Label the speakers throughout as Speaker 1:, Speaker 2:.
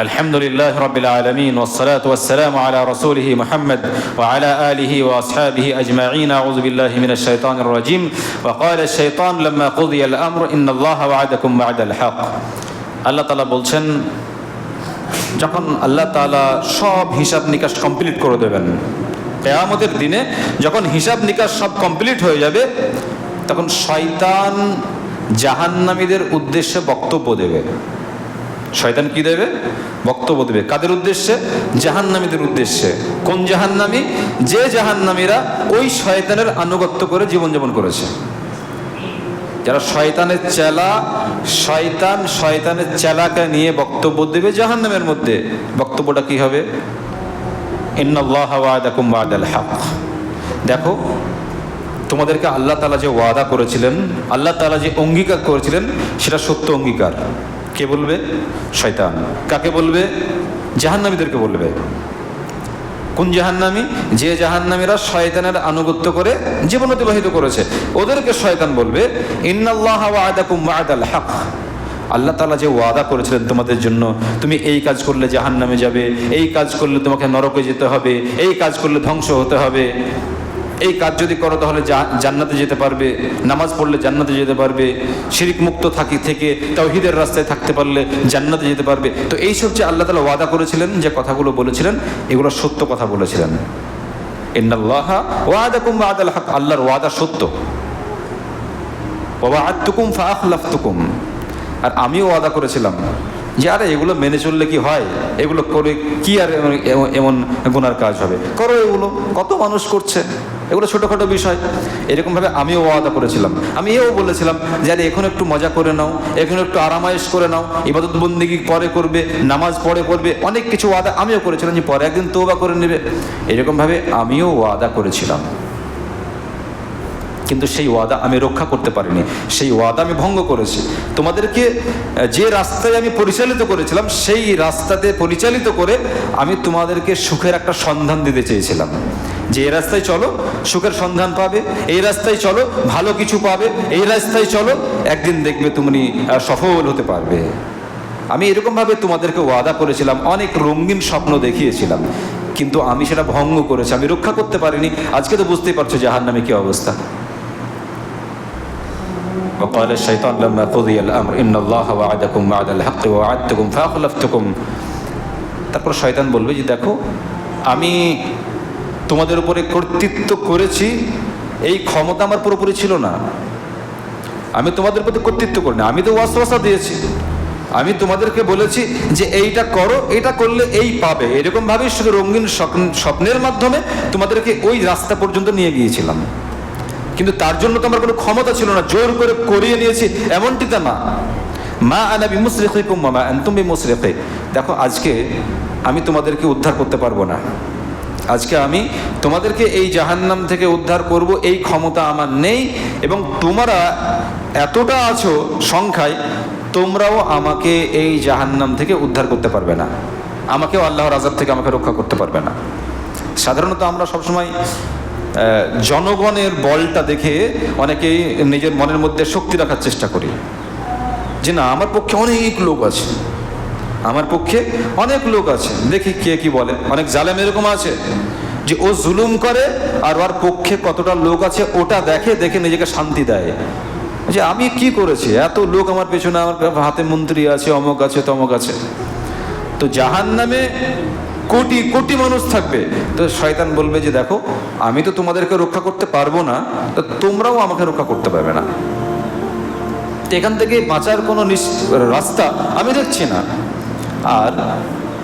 Speaker 1: الحمد لله رب العالمين والصلاة والسلام على رسوله محمد وعلى آله وأصحابه أجمعين أعوذ بالله من الشيطان الرجيم وقال الشيطان لما قضي الأمر إن الله وعدكم وعد الحق আল্লাহ তালা বলছেন যখন আল্লাহ তালা সব হিসাব নিকাশ কমপ্লিট করে দেবেন কেয়ামতের দিনে যখন হিসাব নিকাশ সব কমপ্লিট হয়ে যাবে তখন শয়তান জাহান্নামীদের উদ্দেশ্যে বক্তব্য দেবে শয়তান কি দেবে? বক্তব্য দেবে। কাদের উদ্দেশ্যে? জাহান্নামীদের উদ্দেশ্যে। কোন জাহান্নামী? যে জাহান্নামীরা ওই শয়তানের আনুগত্য করে জীবনযাপন করেছে। যারা শয়তানের চেলা, শয়তান শয়তানের চেলাকে নিয়ে বক্তব্য দেবে জাহান্নামের মধ্যে, বক্তব্যটা কি হবে? দেখো, তোমাদেরকে আল্লাহ তালা যে ওয়াদা করেছিলেন, আল্লাহ তালা যে অঙ্গীকার করেছিলেন, সেটা সত্য অঙ্গীকার। কে বলবে? শয়তান। কাকে বলবে? জাহান্নামীদেরকে বলবে। কোন জাহান্নামী? যে জাহান্নামীরা শয়তানের আনুগত্য করে জীবন অতিবাহিত করেছে, ওদেরকে শয়তান বলবে, ইন্নাল্লাহ ওয়াদাকুম হক। আল্লাহ তালা যে ওয়াদা করেছিলেন তোমাদের জন্য, তুমি এই কাজ করলে জাহান্নামে যাবে, এই কাজ করলে তোমাকে নরকে যেতে হবে, এই কাজ করলে ধ্বংস হতে হবে। এই কাজ যদি করো, তাহলে জান্নাতে যেতে পারবে। নামাজ পড়লে জান্নাতে যেতে পারবে। শিরিক মুক্ত থাকি, থেকে তাওহিদের রাস্তায় থাকতে পারলে জান্নাতে যেতে পারবে। তো এইসব যে আল্লাহ তালা ওয়াদা করেছিলেন, যে কথাগুলো বলেছিলেন, এগুলো সত্য কথা বলেছিলেন। ইন্নাল্লাহ ওয়াদাকুম ওয়াদাল হক। আল্লাহর ওয়াদা সত্য। বাবা ওয়াদতুকুম ফাখলাফতুকুম আর আমিও ওয়াদা করেছিলাম যে, আরে, এগুলো মেনে চললে কি হয়? এগুলো করে কি আর এমন গুনার কাজ হবে? করো এগুলো। কত মানুষ করছে? এগুলো ছোটোখাটো বিষয়। এরকমভাবে আমিও ওয়াদা করেছিলাম। আমি এও বলেছিলাম যে, আরে, এখন একটু মজা করে নাও, এখন একটু আরামায়েশ করে নাও, ইবাদত বন্দিগি পরে করবে, নামাজ পরে করবে, অনেক কিছু ওয়াদা আমিও করেছিলাম যে, পরে একদিন তোবা করে নেবে। এরকমভাবে আমিও ওয়াদা করেছিলাম। কিন্তু সেই ওয়াদা আমি রক্ষা করতে পারিনি। সেই ওয়াদা আমি ভঙ্গ করেছি। তোমাদেরকে যে রাস্তায় আমি পরিচালিত করেছিলাম, সেই রাস্তাতে পরিচালিত করে আমি তোমাদেরকে সুখের একটা সন্ধান দিতে চেয়েছিলাম। যে এই রাস্তায় চলো সুখের সন্ধান পাবে এই রাস্তায় চলো ভালো কিছু পাবে এই রাস্তায় চলো একদিন দেখবে তুমি আহ, সফল হতে পারবে আমি এরকমভাবে তোমাদেরকে ওয়াদা করেছিলাম অনেক রঙিন স্বপ্ন দেখিয়েছিলাম কিন্তু আমি সেটা ভঙ্গ করেছি আমি রক্ষা করতে পারিনি আজকে তো বুঝতেই পারছো জাহার নামে কি অবস্থা وقال الشيطان لما قضي الأمر إن الله وعدكم وعد الحق ووعدتكم فأخلفتكم তারপর শয়তান বলবে যে দেখো আমি তোমাদের উপরে কর্তৃত্ব করেছি, এই ক্ষমতা আমার পুরোপুরি ছিল না। আমি তোমাদের প্রতি কর্তৃত্ব করি না। আমি তো ওয়াসওয়াসা দিয়েছি। আমি তোমাদেরকে বলেছি যে এইটা করো, এটা করলে এই পাবে। এরকম ভাবে শুধু রঙিন স্বপ্ন- স্বপ্নের মাধ্যমে তোমাদেরকে ওই রাস্তা পর্যন্ত নিয়ে গিয়েছিলাম। কিন্তু তার জন্য তো আমার কোনো ক্ষমতা ছিল না। জোর করে করিয়ে নিয়েছি, এমনটি তা না। মা আনা বিমুসরিকুম মামা আনতুম বিমুসরিকে দেখো, আজকে আমি তোমাদেরকে উদ্ধার করতে পারব না। আজকে আমি তোমাদেরকে এই জাহান্নাম থেকে উদ্ধার করব, এই ক্ষমতা আমার নেই এবং তোমরা এতটা আছো সংখ্যায়, তোমরাও আমাকে এই জাহান্নাম থেকে উদ্ধার করতে পারবে না। আমাকেও আল্লাহর আজাব থেকে আমাকে রক্ষা করতে পারবে না। সাধারণত আমরা সবসময় জনগণের বলটা দেখে অনেকেই নিজের মনের মধ্যে শক্তি রাখার চেষ্টা করি। যে না, আমার পক্ষে অনেক লোক আছে। আমার পক্ষে অনেক লোক আছে। দেখি কে কি বলে। অনেক জালেম এরকম আছে যে ও জুলুম করে আর ওর পক্ষে কতটা লোক আছে ওটা দেখে দেখে নিজেকে শান্তি দেয়। যে আমি কি করেছি? এত লোক আমার পেছনে, আমার হাতে মন্ত্রী আছে, অমক আছে, তমক আছে। তো জাহান নামে কোটি কোটি মানুষ থাকবে। তো শয়তান বলবে যে দেখো, আমি তো তোমাদেরকে রক্ষা করতে পারব না, তো তোমরাও আমাকে রক্ষা করতে পারবে না। এখান থেকে বাঁচার কোনো রাস্তা আমি দেখছি না। আর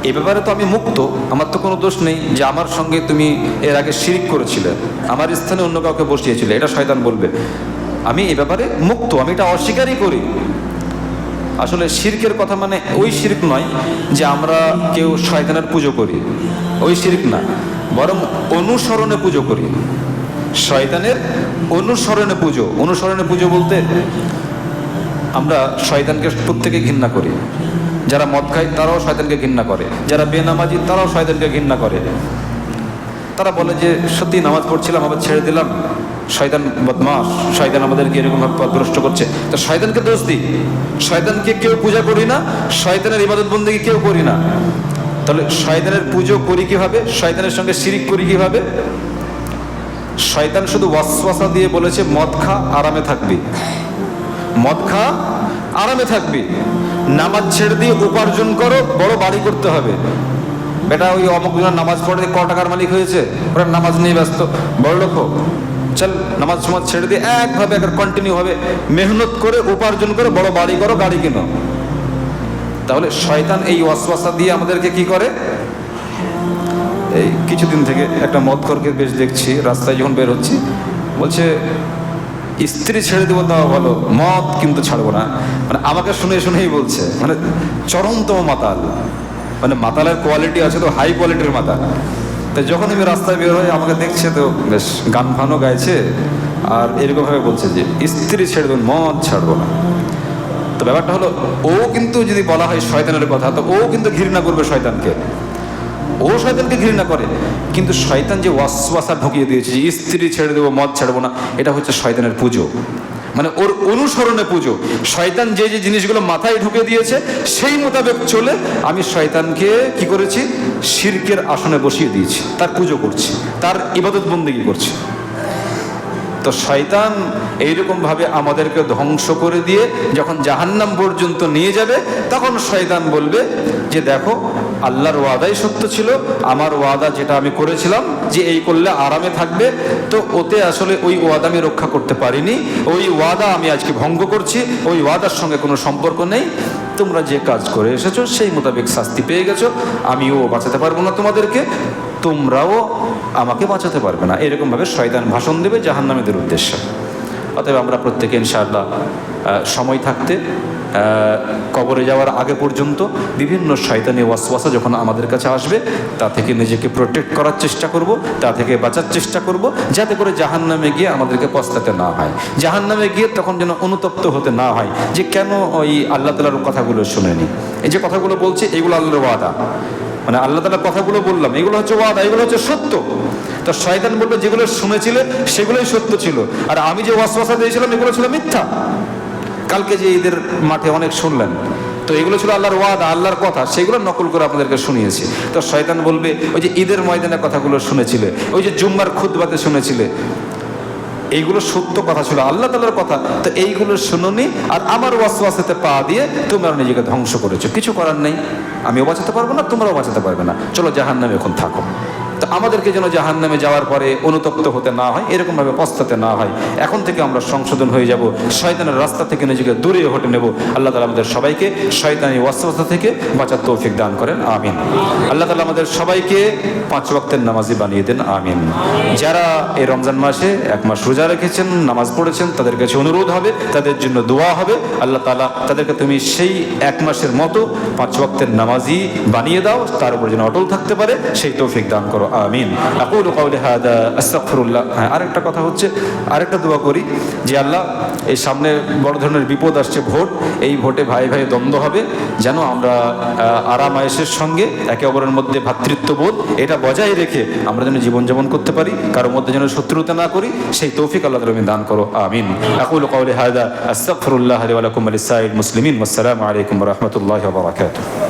Speaker 1: এ ব্যাপারে তো আমি মুক্ত, আমার তো কোনো দোষ নেই যে আমার সঙ্গে তুমি এর আগে শিরিক করেছিলে, আমার স্থানে অন্য কাউকে বসিয়েছিলে, এটা শয়তান বলবে। আমি এ ব্যাপারে মুক্ত, আমি এটা অস্বীকারই করি। আসলে শিরকের কথা মানে ওই শিরক নয় যে আমরা কেউ শয়তানের পুজো করি, ওই শির্ক না, বরং অনুসরণে পুজো করি। শয়তানের অনুসরণে পুজো অনুসরণে পুজো বলতে আমরা শয়তানকে প্রত্যেকে ঘৃণা করি। যারা মদ খায় তারাও শয়তানকে ঘৃণা করে। যারা বেনামাজি, তারাও শয়তানকে ঘৃণা করে। তারা বলে যে, সত্যি নামাজ পড়ছিলাম, আবার ছেড়ে দিলাম। শয়তান বদমাস শয়তান আমাদেরকে এরকমভাবে পথভ্রষ্ট করছে। তো শয়তানকে দোষ দিই। শয়তানকে কেউ পূজা করি না, শয়তানের ইবাদত বন্দিকে কেউ করি না। তাহলে শয়তানের পুজো করি কীভাবে? শয়তানের সঙ্গে শিরিক করি কীভাবে? শয়তান শুধু ওয়াসওয়াসা দিয়ে বলেছে, মদ খা, আরামে থাকবি। মদ খা, আরামে থাকবি। নামাজ ছেড়ে দিয়ে উপার্জন করো, বড় বাড়ি করতে হবে। বেটা, ওই অমুক নামাজ পড়ে ক টাকার মালিক হয়েছে? ওরা নামাজ নিয়ে ব্যস্ত। বড় লোক চল, নামাজ সমাজ ছেড়ে দিয়ে একভাবে একবার কন্টিনিউ হবে। মেহনত করে, উপার্জন করে, বড় বাড়ি করো, গাড়ি কিনো। তাহলে শয়তান এই ওয়াসওয়াসা দিয়ে আমাদেরকে কি করে? এই কিছুদিন থেকে একটা মদ মদখরকে বেশ দেখছি, রাস্তায় যখন বের হচ্ছি বলছে স্ত্রী ছেড়ে দেবো তাও ভালো, মদ কিন্তু ছাড়বো না। মানে আমাকে শুনে শুনেই বলছে মানে চরমতম মাতাল। মানে মাতালের কোয়ালিটি আছে তো হাই কোয়ালিটির মাতাল। তো যখন আমি রাস্তায় বের হই, আমাকে দেখছে তো, বেশ গান ফানও গাইছে, আর এরকমভাবে বলছে যে, স্ত্রী ছেড়ে দেবেন মদ ছাড়বো না। তো ব্যাপারটা হলো, ও কিন্তু যদি বলা হয় শয়তানের কথা, তো ও কিন্তু ঘৃণা করবে শয়তানকে। ও শয়তানকে ঘৃণা করে। কিন্তু শয়তান যে ওয়াসওয়াসা ঢুকিয়ে দিয়েছে, যে স্ত্রী ছেড়ে দেবো, মদ ছাড়বো না, এটা হচ্ছে শয়তানের পুজো। মানে ওর অনুসরণে পুজো। শয়তান যে যে জিনিসগুলো মাথায় ঢুকে দিয়েছে, সেই মোতাবেক চলে আমি শয়তানকে কি করেছি? শিরকের আসনে বসিয়ে দিয়েছি। তার পুজো করছি। তার ইবাদত বন্দিগি করছি। তো শয়তান এইরকম ভাবে আমাদেরকে ধ্বংস করে দিয়ে যখন জাহান্নাম পর্যন্ত নিয়ে যাবে, তখন শয়তান বলবে যে, দেখো আল্লাহর ওয়াদাই সত্য ছিল, আমার ওয়াদা যেটা আমি করেছিলাম, যে এই করলে আরামে থাকবে। তো ওতে আসলে ওই ওয়াদা আমি রক্ষা করতে পারিনি। ওই ওয়াদা আমি আজকে ভঙ্গ করছি, ওই ওয়াদার সঙ্গে কোনো সম্পর্ক নেই। তোমরা যে কাজ করে এসেছ, সেই মোতাবেক শাস্তি পেয়ে গেছো। আমিও বাঁচাতে পারব না তোমাদেরকে, তোমরাও আমাকে বাঁচাতে পারবে না। এরকমভাবে শয়তান ভাষণ দেবে জাহান্নামীদের উদ্দেশ্যে। অতএব আমরা প্রত্যেকে ইনশাআল্লাহ সময় থাকতে কবরে যাওয়ার আগে পর্যন্ত বিভিন্ন শয়তানি ওয়াসওয়াসা যখন আমাদের কাছে আসবে, তা থেকে নিজেকে প্রোটেক্ট করার চেষ্টা করব, তা থেকে বাঁচার চেষ্টা করব, যাতে করে জাহান্নামে গিয়ে আমাদেরকে পস্তাতে না হয়। জাহান্নামে গিয়ে তখন যেন অনুতপ্ত হতে না হয়। যে কেন ওই আল্লাহ তালার কথাগুলো শুনেনি? এই যে কথাগুলো বলছে, এগুলো আল্লাহর ওয়াদা। মানে আল্লাহ তালার কথাগুলো বললাম, এগুলো হচ্ছে ওয়াদা, এগুলো হচ্ছে সত্য। তো শয়তান বলবে যেগুলো শুনেছিলে, সেগুলোই সত্য ছিল। আর আমি যে ওয়াসওয়াসা দিয়েছিলাম, এগুলো ছিল মিথ্যা। কালকে যে ঈদের মাঠে অনেক শুনলেন, তো এগুলো ছিল আল্লাহর ওয়াদা, আল্লাহর কথা, সেগুলো নকল করে আপনাদেরকে শুনিয়েছি। তো শয়তান বলবে, ওই যে ঈদের ময়দানের কথাগুলো শুনেছিলে, ওই যে জুম্মার খুদবাতে শুনেছিলে এইগুলো সত্য কথা ছিল, আল্লাহ তালার কথা। তো এইগুলো শুনুনি আর আমার ওয়াসওয়াসাতে পা দিয়ে তোমরা নিজেকে ধ্বংস করেছ। কিছু করার নেই। আমিও বাঁচাতে পারব না, তোমরাও বাঁচাতে পারবে না। চলো জাহান নামে এখন থাকো। আমাদেরকে যেন জাহান নামে যাওয়ার পরে অনুতপ্ত হতে না হয়, এরকমভাবে পস্তাতে না হয়। এখন থেকে আমরা সংশোধন হয়ে যাব, শয়তানের রাস্তা থেকে নিজেকে দূরে হটে নেব। আল্লাহ তালা আমাদের সবাইকে শয়তানি ওয়াসওয়াসা থেকে বাঁচার তৌফিক দান করেন, আমিন। আল্লাহ তালা আমাদের সবাইকে পাঁচ ওয়াক্তের নামাজি বানিয়ে দেন, আমিন। যারা এই রমজান মাসে এক মাস রোজা রেখেছেন, নামাজ পড়েছেন, তাদের কাছে অনুরোধ হবে, তাদের জন্য দোয়া হবে। আল্লাহ তালা তাদেরকে তুমি সেই এক মাসের মতো পাঁচ ওয়াক্তের নামাজি বানিয়ে দাও, তার উপর যেন অটল থাকতে পারে, সেই তৌফিক দান করো আমিন। আকুলু কাউলি হাদা, আস্তাগফিরুল্লাহ। হ্যাঁ আরেকটা কথা হচ্ছে, আরেকটা দোয়া করি যে আল্লাহ, এই সামনে বড় ধরনের বিপদ আসছে ভোট, এই ভোটে ভাই ভাই দ্বন্দ্ব হবে, যেন আমরা আরাম আয়েসের সঙ্গে একে অপরের মধ্যে ভ্রাতৃত্ববোধ এটা বজায় রেখে আমরা যেন জীবনযাপন করতে পারি, কারোর মধ্যে যেন শত্রুতা না করি, সেই তৌফিক আল্লাহ তুমি দান করো, আমিন। আকুল কাউলি হাদা, আস্তাগফিরুল্লাহ লি ওয়া লাকুম ওয়া লিসাইল মুসলিমিন, ওয়াসসালামু আলাইকুম রাহমাতুল্লাহি বারাকাতুহু।